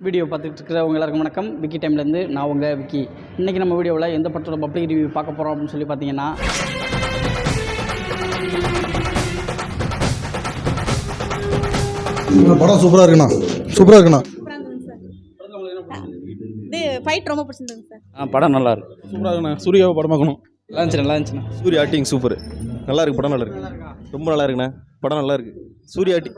Video பார்த்துட்டு இருக்கிறவங்க எல்லாருக்கும் வணக்கம். விக்கி டைம்லேருந்து நான் உங்கள் விக்கி. இன்றைக்கி நம்ம வீடியோவில் எந்த படத்தோட பப்ளிக் ரிவ்யூ பார்க்க போகிறோம் அப்படின்னு சொல்லி பார்த்தீங்கன்னா படம் சூப்பராக இருக்குண்ணா. சூப்பராக இருக்குண்ணா. இது ஃபைட் ரொம்ப பிடிச்சிருந்தது சார். ஆ படம் நல்லா இருக்கு. சூப்பராக இருக்குண்ணா. சூர்யாவை படம் பார்க்கணும். நல்லா இருந்துச்சு நல்லா இருந்துச்சுண்ணா. Suriya acting super. நல்லா இருக்கு படம் நல்லா இருக்கு. ரொம்ப நல்லா இருக்குண்ணே. படம் நல்லா இருக்கு. சூர்யா ஆக்டிங்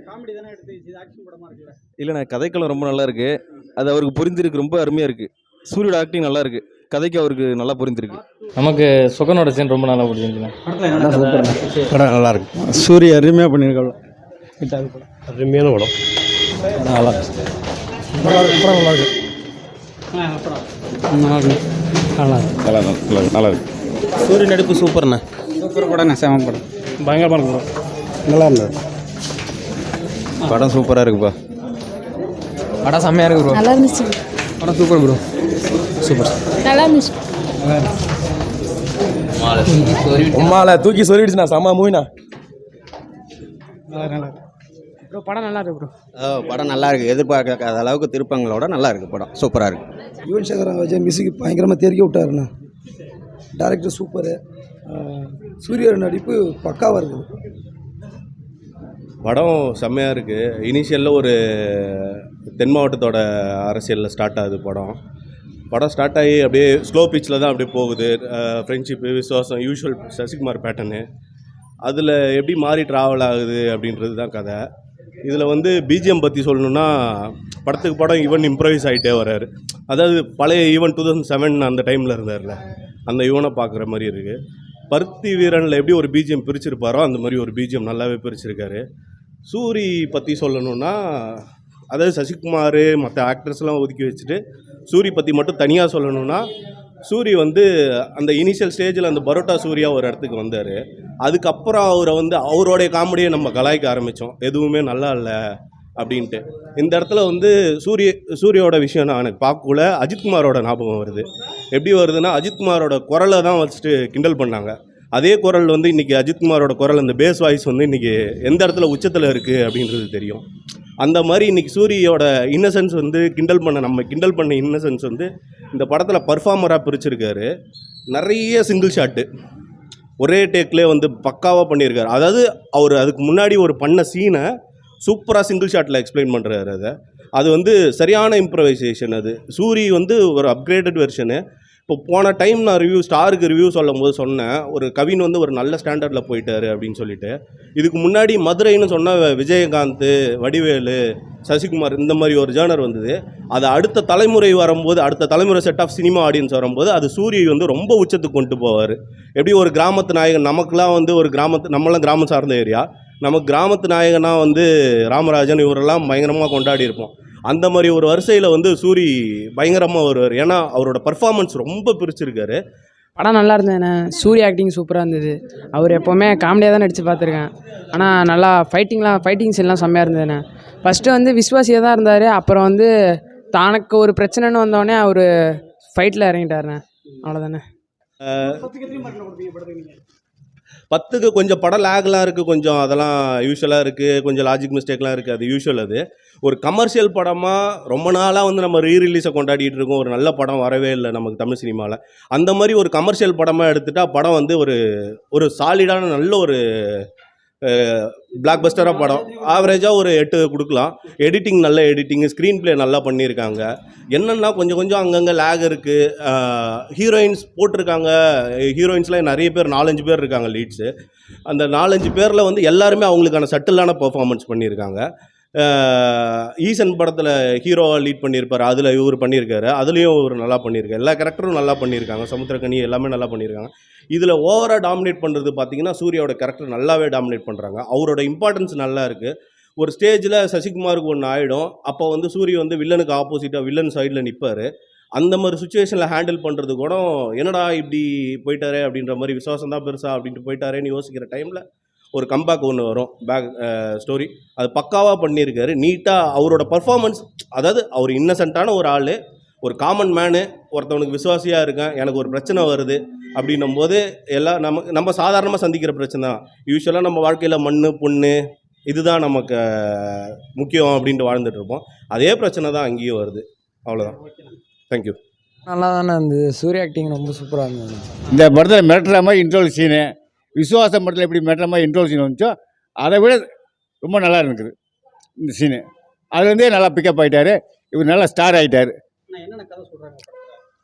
காமெடி தானே எடுத்து ஆக்ஷன் படமாக இருக்குல்ல இல்லைண்ணே கதைக்களம் ரொம்ப நல்லா இருக்கு அது அவருக்கு புரிஞ்சிருக்கு ரொம்ப அருமையாக இருக்கு சூர்யோட ஆக்டிங் நல்லா இருக்கு கதைக்கு அவருக்கு நல்லா புரிஞ்சிருக்கு நமக்கு சுகனோட சீன் ரொம்ப நல்லா பிடிச்சிருந்துச்சு படம் நல்லா இருக்கு சூர்யா அருமையாக பண்ணியிருக்காள் அருமையான படம் நல்லா இருக்கு படம் நல்லா இருக்கு நல்லா இருக்கு இருக்கு சூரிய நடிப்பு சூப்பர்ண்ணே சூப்பர் படம் செம படம் பயங்கரமான படம் நல்லா இருந்தது படம் சூப்பராக இருக்குப்பா படம் செம்மையாக இருக்கு ப்ரோ நல்லா இருந்துச்சு. படம் சூப்பர் ப்ரோ சூப்பர். நல்லா இருந்துச்சு. உம்மால தூக்கி சொல்லிடுச்சுண்ணா செம்ம மூவிண்ணா ப்ரோ படம் நல்லா இருக்கு ப்ரோ படம் நல்லா இருக்கு. எதிர்பார்க்காத அளவுக்கு திருப்பங்களோட நல்லா இருக்கு படம். சூப்பராக இருக்கு. யுவன் சங்கர் ராஜா விஜய் மியூசிக் பயங்கரமாக தெறிக்க விட்டாருண்ணா. Director super. சூர்யா நடிப்பு பக்காவாக இருக்குது. படம் செம்மையாக இருக்குது இனிஷியலில் ஒரு தென் மாவட்டத்தோட அரசியலில் ஸ்டார்ட் ஆகுது படம். படம் ஸ்டார்ட் ஆகி அப்படியே ஸ்லோ பிச்சில் தான் அப்படியே போகுது. ஃப்ரெண்ட்ஷிப்பு விசுவாசம் யூஷுவல் சசிகுமார் பேட்டர்னு அதில் எப்படி மாறி ட்ராவல் ஆகுது அப்படின்றது தான் கதை. இதில் வந்து பிஜிஎம் பற்றி சொல்லணுன்னா படத்துக்கு படம் ஈவன் இம்ப்ரவைஸ் ஆகிட்டே வர்றாரு. அதாவது பழைய ஈவன் டூ தௌசண்ட் செவன் அந்த டைமில் இருந்தார்ல அந்த ஈவனை பார்க்குற மாதிரி இருக்குது பருத்தி வீரனில் எப்படி ஒரு பிஜிஎம் பிரிச்சிருப்பாரோ அந்த மாதிரி ஒரு பிஜிஎம் நல்லாவே பிரிச்சிருக்காரு. சூரி பற்றி சொல்லணும்னா அதாவது சசிகுமார் மற்ற ஆக்டர்ஸ்லாம் ஒதுக்கி வச்சுட்டு சூரி பற்றி மட்டும் தனியாக சொல்லணும்னா சூரி வந்து அந்த இனிஷியல் ஸ்டேஜில் அந்த பரோட்டா சூர்யா ஒரு இடத்துக்கு வந்தார். அதுக்கப்புறம் அவரை வந்து அவரோடைய காமெடியை நம்ம கலாய்க்க ஆரம்பித்தோம் எதுவுமே நல்லா இல்லை அப்படின்ட்டு. இந்த இடத்துல வந்து சூரிய சூரியோட விஷயம் நான் எனக்கு பார்க்கல அஜித்குமாரோட ஞாபகம் வருது. எப்படி வருதுன்னா அஜித்குமாரோட குரலை தான் வச்சுட்டு கிண்டல் பண்ணாங்க. அதே குரல் வந்து இன்றைக்கி அஜித்குமாரோட குரல் அந்த பேஸ் வாய்ஸ் வந்து இன்றைக்கி எந்த இடத்துல உச்சத்தில் இருக்குது அப்படின்றது தெரியும். அந்த மாதிரி இன்றைக்கி சூரியோட இன்னசென்ஸ் வந்து கிண்டல் பண்ண நம்ம கிண்டல் பண்ண இன்னசென்ஸ் வந்து இந்த படத்தில் பர்ஃபார்மராக பிரிச்சிருக்காரு. நிறைய சிங்கிள் ஷாட்டு ஒரே டேக்லேயே வந்து பக்காவாக பண்ணியிருக்காரு அதாவது அவர் அதுக்கு முன்னாடி ஒரு பண்ண சீனை சூப்பராக சிங்கிள் ஷாட்டில் எக்ஸ்பிளைன் பண்ணுறாரு அதை. அது வந்து சரியான இம்ப்ரவைசேஷன் அது. சூரி வந்து ஒரு அப்கிரேடட் வெர்ஷனு இப்போ போன டைம் நான் ரிவ்யூ ஸ்டாருக்கு ரிவ்யூ சொல்லும் போது சொன்னேன் ஒரு கவின் வந்து ஒரு நல்ல ஸ்டாண்டர்டில் போயிட்டாரு அப்படின்னு சொல்லிட்டு இதுக்கு முன்னாடி மதுரைன்னு சொன்ன விஜயகாந்த் வடிவேலு சசிகுமார் இந்த மாதிரி ஒரு ஜேர்னர் வந்தது. அது அடுத்த தலைமுறை வரும்போது அடுத்த தலைமுறை செட் ஆஃப் சினிமா ஆடியன்ஸ் வரும்போது அது சூரிய வந்து ரொம்ப உச்சத்துக்கு கொண்டு போவார். எப்படி ஒரு கிராமத்து நாயகன் நமக்குலாம் வந்து ஒரு கிராமத்து நம்மளாம் கிராமம் சார்ந்த ஏரியா நம்ம கிராமத்து நாயகனாக வந்து ராமராஜன் இவரெல்லாம் பயங்கரமாக கொண்டாடி இருப்போம் அந்த மாதிரி ஒரு வரிசையில் வந்து சூரி பயங்கரமாக வருவார். ஏன்னா அவரோட பர்ஃபார்மன்ஸ் ரொம்ப பிரிச்சிருக்காரு. படம் நல்லா இருந்ததுண்ணே. சூர்யா ஆக்டிங் சூப்பராக இருந்தது. அவர் எப்போவுமே காமெடியாக தான் நடித்து பார்த்துருக்கேன். ஆனால் நல்லா ஃபைட்டிங்லாம் ஃபைட்டிங் சீன்லாம் செம்மையாக இருந்ததுண்ணே. ஃபஸ்ட்டு வந்து விஸ்வாசியாக தான் இருந்தார். அப்புறம் வந்து தனக்கு ஒரு பிரச்சனைன்னு வந்தோடனே அவர் ஃபைட்டில் இறங்கிட்டாருண்ணே. அவ்வளோதானே பத்துக்கு கொஞ்சம் படம் லேக்லாம் இருக்குது கொஞ்சம் அதெல்லாம் யூஸ்வலாக இருக்குது கொஞ்சம் லாஜிக் மிஸ்டேக்லாம் இருக்குது அது யூஸ்வல் அது. ஒரு கமர்ஷியல் படமாக ரொம்ப நாளாக வந்து நம்ம ரீ ரிலீஸை கொண்டாடிட்டு இருக்கோம் ஒரு நல்ல படம் வரவே இல்லை நமக்கு தமிழ் சினிமாவில் அந்த மாதிரி ஒரு கமர்ஷியல் படமாக எடுத்துட்டா படம் வந்து ஒரு ஒரு சாலிடான நல்ல ஒரு பிளாக் பஸ்டராக படம். ஆவரேஜாக ஒரு எட்டு கொடுக்கலாம். எடிட்டிங் நல்ல எடிட்டிங் ஸ்க்ரீன் ப்ளே நல்லா பண்ணியிருக்காங்க. என்னென்னா கொஞ்சம் கொஞ்சம் அங்கங்கே லேக் இருக்குது ஹீரோயின்ஸ் போட்டிருக்காங்க. ஹீரோயின்ஸ்லாம் நிறைய பேர் நாலஞ்சு பேர் இருக்காங்க லீட்ஸு அந்த நாலஞ்சு பேரில் வந்து எல்லாருமே அவங்களுக்கான சட்டிலான பெர்ஃபார்மன்ஸ் பண்ணியிருக்காங்க. ஈசன் படத்தில் ஹீரோவை லீட் பண்ணியிருப்பார். அதில் இவர் பண்ணியிருக்காரு. அதுலேயும் இவர் நல்லா பண்ணியிருக்காரு. எல்லா கேரக்டரும் நல்லா பண்ணியிருக்காங்க. சமுத்திரக்கனி எல்லாமே நல்லா பண்ணியிருக்காங்க. இதில் ஓவராக டாமினேட் பண்ணுறது பார்த்தீங்கன்னா சூர்யாவோட கேரக்டர் நல்லாவே டாமினேட் பண்ணுறாங்க அவரோட இம்பார்ட்டன்ஸ் நல்லா இருக்குது ஒரு ஸ்டேஜில் சசிகுமாருக்கு ஒன்று ஆகிடும் அப்போ வந்து சூரிய வந்து வில்லனுக்கு ஆப்போசிட்டாக வில்லன் சைடில் நிற்பார் அந்த மாதிரி சுச்சுவேஷனில் ஹேண்டில் பண்ணுறது கூட என்னடா இப்படி போயிட்டாரே? அப்படின்ற மாதிரி விசுவாசம் தான் பெருசா அப்படின்ட்டு போயிட்டாரேன்னு யோசிக்கிற டைமில் ஒரு கம்பேக் ஒன்று வரும். பேக் ஸ்டோரி அது பக்காவாக பண்ணியிருக்காரு. நீட்டாக அவரோட பர்ஃபார்மன்ஸ் அதாவது அவர் இன்னசென்ட்டான ஒரு ஆள் ஒரு காமன் மேனு ஒருத்தவனுக்கு விசுவாசியாக இருக்கேன் எனக்கு ஒரு பிரச்சனை வருது அப்படின்னும் போது எல்லாம் நம்ம நம்ம சாதாரணமாக சந்திக்கிற பிரச்சனை தான். யூஸ்வலாக நம்ம வாழ்க்கையில் மண் பொண்ணு இதுதான் நமக்கு முக்கியம் அப்படின்ட்டு வாழ்ந்துட்டு இருப்போம். அதே பிரச்சனை தான் அங்கேயும் வருது. அவ்வளோதான் தேங்க்யூ நல்லா தானே இருந்தது. சூர்யா ஆக்டிங் ரொம்ப சூப்பராக இருந்தது. இந்த படத்தில் மிரட்டுற மாதிரி இன்ட்ரோல் சீனு விசுவாசம் படத்தில் எப்படி இன்ட்ரோல் சீன் வந்துச்சோ அதை விட ரொம்ப நல்லா இருக்குது இந்த சீனு அதுலேருந்தே நல்லா பிக்கப் ஆகிட்டாரு இவர் நல்லா ஸ்டார் ஆகிட்டார்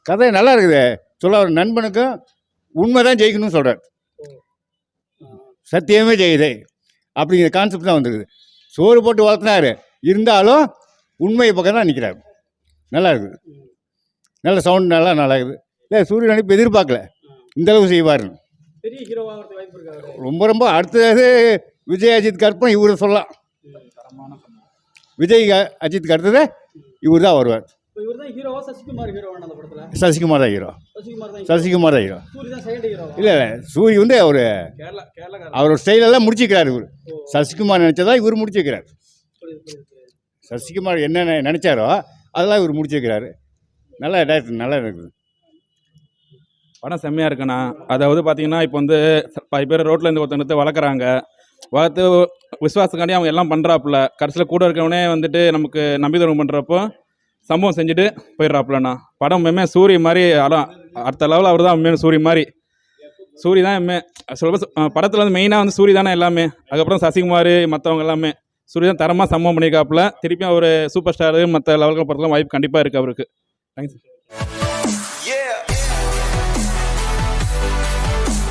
கதை நல்லா இருக்குது. சொல்ல ஒரு நண்பனுக்கும் உண்மை தான் ஜெயிக்கணும்னு சொல்கிறார் சத்தியமே ஜெயுதே. அப்படிங்கிற கான்செப்ட் தான் வந்துருக்குது. சோறு போட்டு வளர்த்தினாரு. இருந்தாலும் உண்மை பக்கம் தான் நிற்கிறார் நல்லா இருக்குது. நல்ல சவுண்ட் நல்லா நல்லா இருக்குது. இல்லை சூரிய நடிப்பு எதிர்பார்க்கல. இந்த அளவு செய்வார்னு பெரிய வாய்ப்பு ரொம்ப ரொம்ப அடுத்தது விஜய் அஜித் கற்பம் இவர் சொல்லலாம். விஜய் அஜித்துக்கு அடுத்தது இவர் தான் வருவார். சசிகுமார் தான் ஹீரோ சசிகுமார் தான் ஹீரோ இல்லை இல்லை சூரி வந்து அவர் அவரோட ஸ்டைலெல்லாம் முடிச்சிக்கிறார் இவர். சசிகுமார் நினச்சதா இவர் முடிச்சிக்கிறார். சசிகுமார் என்னென்ன நினச்சாரோ அதெல்லாம் இவர் முடிச்சிருக்கிறாரு நல்லா டேரக்டர் நல்லா இருக்குது. படம் செம்மையாக இருக்குண்ணா. அதாவது பார்த்தீங்கன்னா இப்போ வந்து பாதி பேர் ரோட்டில் இருந்து ஒருத்தங்க வளர்க்குறாங்க. வளர்த்து விசுவாசக்காண்டி அவங்க எல்லாம் பண்ணுறாப்புல கடைசியில் கூட இருக்கவனே வந்துட்டு நமக்கு நம்பிதமும் பண்ணுறப்போ சம்பவம் செஞ்சுட்டு போயிடுறாப்புலண்ணா. படம் உண்மையுமே சூரிய மாதிரி அதான் அடுத்த லெவலில் அவர் தான் உண்மையான சூரிய மாதிரி. சூரிய தான் எம்மே சொல்ல படத்தில் வந்து மெயினாக வந்து சூரிய தானே எல்லாமே. அதுக்கப்புறம் சசிகுமார் மற்றவங்க எல்லாமே. சூரிய தான் தரமாக சம்பவம் பண்ணியிருக்காப்புல. திருப்பியும் அவர் சூப்பர் ஸ்டாரு மற்ற லெவலுக்கு போகிறதுலாம் வாய்ப்பு கண்டிப்பாக இருக்குது அவருக்கு. தேங்க்ஸ்